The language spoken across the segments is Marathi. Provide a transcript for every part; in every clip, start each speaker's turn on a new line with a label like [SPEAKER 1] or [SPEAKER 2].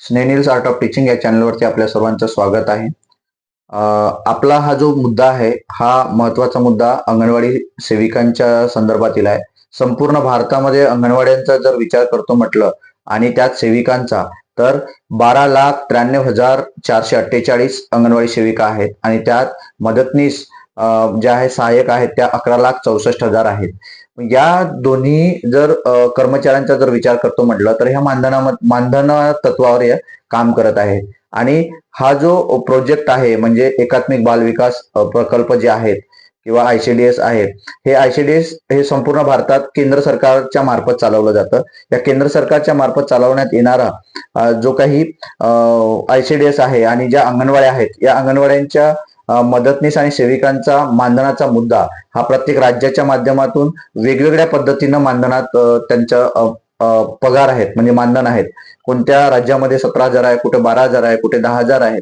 [SPEAKER 1] स्नेनिल्स आर्ट ऑफ टीचिंग या चॅनलवरती आपल्या सर्वांचं स्वागत आहे. आपला हा जो मुद्दा आहे हा महत्त्वाचा मुद्दा अंगणवाडी सेविकांच्या संदर्भातील आहे. संपूर्ण भारतामध्ये अंगणवाड्यांचा जर विचार करतो म्हटलं आणि त्यात सेविकांचा तर बारा लाख त्र्याण्णव हजार चारशे अठ्ठेचाळीस अंगणवाडी सेविका आहेत आणि त्यात मदतनीस ज्या आहे सहाय्यक आहेत त्या अकरा लाख चौसष्ट हजार आहेत. या दोन्ही जर कर्मचाऱ्यांचा जर विचार करतो म्हटलं तर ह्या मानधना मानधन तत्वावर काम करत आहे. आणि हा जो प्रोजेक्ट आहे म्हणजे एकात्मिक बालविकास प्रकल्प जे आहेत किंवा आयसीडीएस आहेत हे आयसीडीएस हे संपूर्ण भारतात केंद्र सरकारच्या मार्फत चालवलं जातं. या केंद्र सरकारच्या मार्फत चालवण्यात येणारा जो काही आयसीडीएस आहे आणि ज्या अंगणवाड्या आहेत या अंगणवाड्यांच्या मदतनीस आणि सेविकांचा मानधनाचा मुद्दा हा प्रत्येक राज्याच्या माध्यमातून वेगवेगळ्या पद्धतीनं मानधनात त्यांच्या पगार आहेत म्हणजे मानधन आहेत. कोणत्या राज्यामध्ये सतरा हजार आहे कुठे बारा हजार आहे कुठे दहा हजार आहे.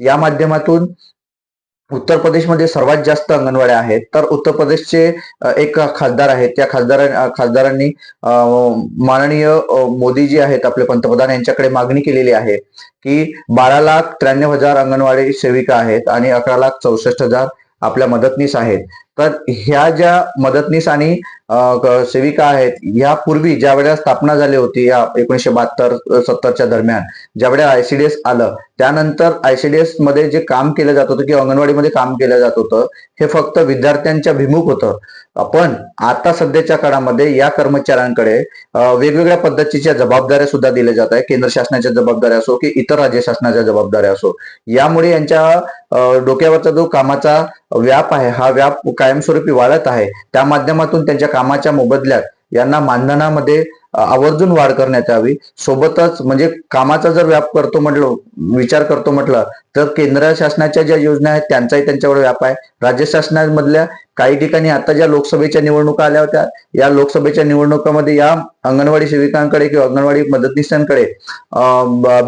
[SPEAKER 1] या माध्यमातून उत्तर प्रदेशमध्ये सर्वात जास्त अंगणवाड्या आहेत तर उत्तर प्रदेशचे एक खासदार आहेत. त्या खासदार खासदारांनी माननीय मोदीजी मोदी जी आहेत आपले पंतप्रधान यांच्याकडे मागणी केलेली आहे की बारा लाख त्र्याण्णव हजार अंगणवाडी सेविका आहेत आणि अकरा लाख चौसष्ट हजार आपल्या मदतनीस आहेत. तर ह्या ज्या मदतनीस आणि सेविका आहेत यापूर्वी ज्या वेळेला स्थापना झाली होती या एकोणीशे बहात्तर सत्तरच्या दरम्यान ज्या वेळेला आयसीडीएस आलं त्यानंतर आयसीडीएसमध्ये जे काम केलं जात होतं किंवा अंगणवाडीमध्ये काम केलं जात होतं हे फक्त विद्यार्थ्यांच्या भिमुख होतं. पण आता सध्याच्या काळामध्ये या कर्मचाऱ्यांकडे वेगवेगळ्या पद्धतीच्या जबाबदाऱ्या सुद्धा दिल्या जात आहे केंद्र शासनाच्या जबाबदाऱ्या असो की इतर राज्य शासनाच्या जबाबदाऱ्या असो. यामुळे यांच्या डोक्यावरचा जो कामाचा व्याप आहे हा व्याप कायमस्वरूपी वाढत आहे. त्या माध्यमातून त्यांच्या कामाच्या मोबदल्यात यांना मानधनामध्ये आवर्जून वाढ करण्यात यावी. सोबतच म्हणजे कामाचा जर व्याप करतो म्हटलं विचार करतो म्हटलं तर केंद्र शासनाच्या ज्या योजना आहेत त्यांचाही त्यांच्यावर व्याप आहे. राज्य शासनामधल्या काही ठिकाणी आता ज्या लोकसभेच्या निवडणुका आल्या होत्या या लोकसभेच्या निवडणुकामध्ये या अंगणवाडी सेविकांकडे किंवा अंगणवाडी मदतनीसांकडे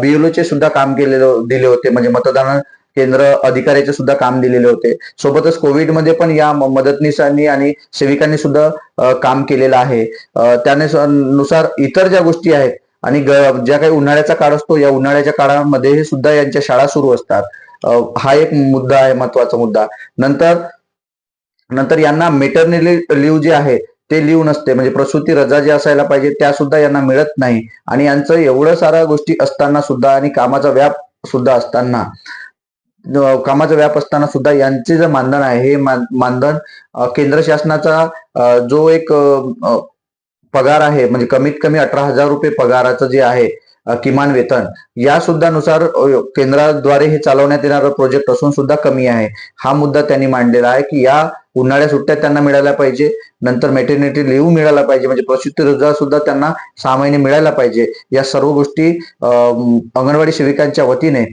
[SPEAKER 1] बीएलओचे सुद्धा काम केले दिले होते. म्हणजे मतदान केंद्र अधिकाऱ्याचे सुद्धा काम दिलेले होते. सोबतच कोविडमध्ये पण या मदतनीसांनी आणि सेविकांनी सुद्धा काम केलेलं आहे. त्यानुसार इतर ज्या गोष्टी आहेत आणि ज्या काही उन्हाळ्याचा काळ असतो या उन्हाळ्याच्या काळामध्ये सुद्धा यांच्या शाळा सुरू असतात. हा एक मुद्दा आहे महत्त्वाचा मुद्दा. नंतर नंतर यांना मेटर्निटी लिव्ह जे आहे ते लिव्ह नसते. म्हणजे प्रसूती रजा जी असायला पाहिजे त्या सुद्धा यांना मिळत नाही. आणि यांचं एवढं साऱ्या गोष्टी असताना सुद्धा आणि कामाचा व्याप सुद्धा असताना कामाचा व्याप असताना सुद्धा यांचे जे मानधन आहे हे मान- मानधन केंद्र शासनाचा जो एक पगार आहे म्हणजे कमीत कमी अठरा हजार रुपये पगाराचं जे आहे किमान वेतन या सुद्धा नुसार केंद्राद्वारे हे चालवण्यात येणारा प्रोजेक्ट असून सुद्धा कमी आहे. हा मुद्दा त्यांनी मांडलेला आहे की या उन्हाळ्या सुट्ट्या त्यांना मिळायला पाहिजे नंतर मेटर्निटी लिव्ह मिळायला पाहिजे म्हणजे प्रसिद्ध रजा सुद्धा त्यांना सहा महिने मिळायला पाहिजे. या सर्व गोष्टी अंगणवाडी सेविकांच्या वतीने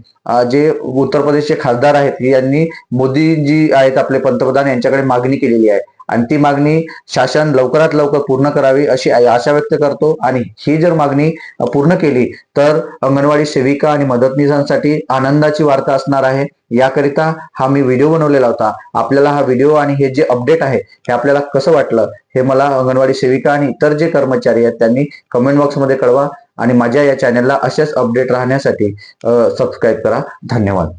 [SPEAKER 1] जे उत्तर प्रदेशचे खासदार आहेत यांनी मोदीजी आहेत आपले पंतप्रधान यांच्याकडे मागणी केलेली आहे. आणि ती मागणी शासन लवकरात लवकर पूर्ण करावी अशी आशा व्यक्त करतो. आणि ही जर मागणी पूर्ण केली तर अंगणवाडी सेविका आणि मदतनीसांसाठी आनंदाची वार्ता असणार आहे. याकरिता हा मी व्हिडिओ बनवलेला होता. आपल्याला हा व्हिडिओ आणि हे जे अपडेट आहे हे आपल्याला कसं वाटलं हे मला अंगणवाडी सेविका आणि इतर जे कर्मचारी आहेत त्यांनी कमेंट बॉक्समध्ये कळवा. आणि माझ्या या चॅनलला अशाच अपडेट राहण्यासाठी सबस्क्राईब करा. धन्यवाद.